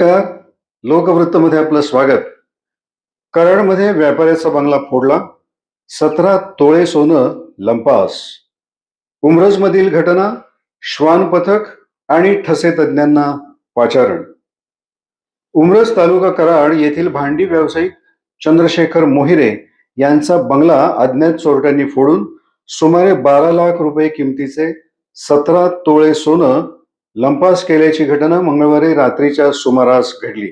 नमस्कार. लोकवृत्तमध्ये आपलं स्वागत. कराडमध्ये व्यापाऱ्याचा बंगला फोडला. सतरा तोळे सोनं लंपास. उमरजमधील घटना श्वान पथक आणि ठसे तज्ज्ञांना पाचारण. उमरज तालुका कराड येथील भांडी व्यावसायिक चंद्रशेखर मोहिरे यांचा बंगला अज्ञात चोरट्यांनी फोडून सुमारे बारा लाख रुपये किमतीचे सतरा तोळे सोनं लंपास केल्याची घटना मंगळवारी रात्रीच्या सुमारास घडली.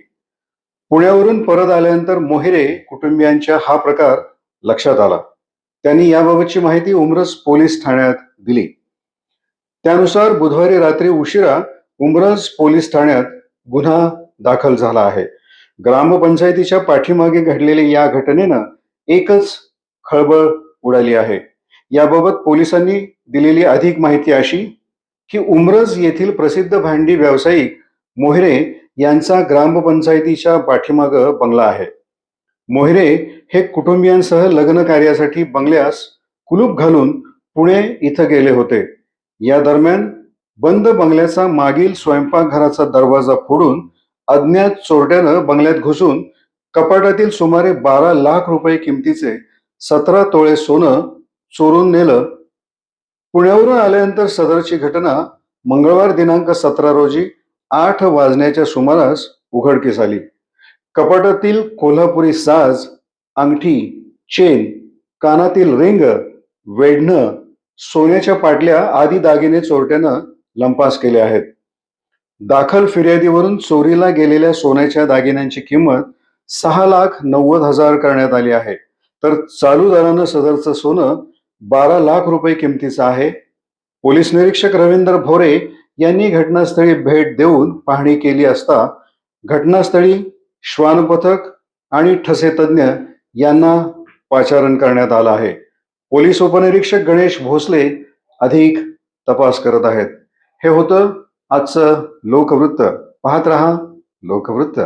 पुण्यावरून परत आल्यानंतर मोहिरे कुटुंबियांच्या हा प्रकार लक्षात आला. त्यांनी याबाबतची माहिती उमरस पोलीस ठाण्यात दिली. त्यानुसार बुधवारी रात्री उशिरा उमरस पोलीस ठाण्यात गुन्हा दाखल झाला आहे. ग्रामपंचायतीच्या पाठीमागे घडलेल्या या घटनेनं एकच खळबळ उडाली आहे. याबाबत पोलिसांनी दिलेली अधिक माहिती अशी की उमरज येथील प्रसिद्ध भांडी व्यावसायिक मोहिरे यांचा ग्रामपंचायतीच्या पाठीमाग बंगला आहे. मोहिरे हे कुटुंबियांसह लग्न कार्यासाठी बंगल्यास कुलूप घालून पुणे इथं गेले होते. या दरम्यान बंद बंगल्याचा मागील स्वयंपाकघराचा दरवाजा फोडून अज्ञात चोरट्यानं बंगल्यात घुसून कपाटातील सुमारे बारा लाख रुपये किमतीचे सतरा तोळे सोनं चोरून नेलं पुण्यावरून आल्यानंतर सदरची घटना मंगळवार दिनांक सतरा रोजी आठ वाजण्याच्या सुमारास उघडकीस आली. कपाटातील कोल्हापुरी साज अंगठी चेन कानातील रिंग वेढणं सोन्याच्या पाटल्या आदी दागिने चोरट्यानं लंपास केले आहेत. दाखल फिर्यादीवरून चोरीला गेलेल्या सोन्याच्या दागिन्यांची किंमत सहा लाख नव्वद हजार करण्यात आली आहे. तर चालू दरानं सदरचं सोनं बारा लाख रुपये किमतीचं आहे. पोलीस निरीक्षक रवींद्र भोरे यांनी घटनास्थळी भेट देऊन पाहणी केली असता घटनास्थळी श्वान पथक आणि ठसे तज्ज्ञ यांना पाचारण करण्यात आलं आहे. पोलीस उपनिरीक्षक गणेश भोसले अधिक तपास करत आहेत. हे होतं आजचं लोकवृत्त. पाहत रहा लोकवृत्त.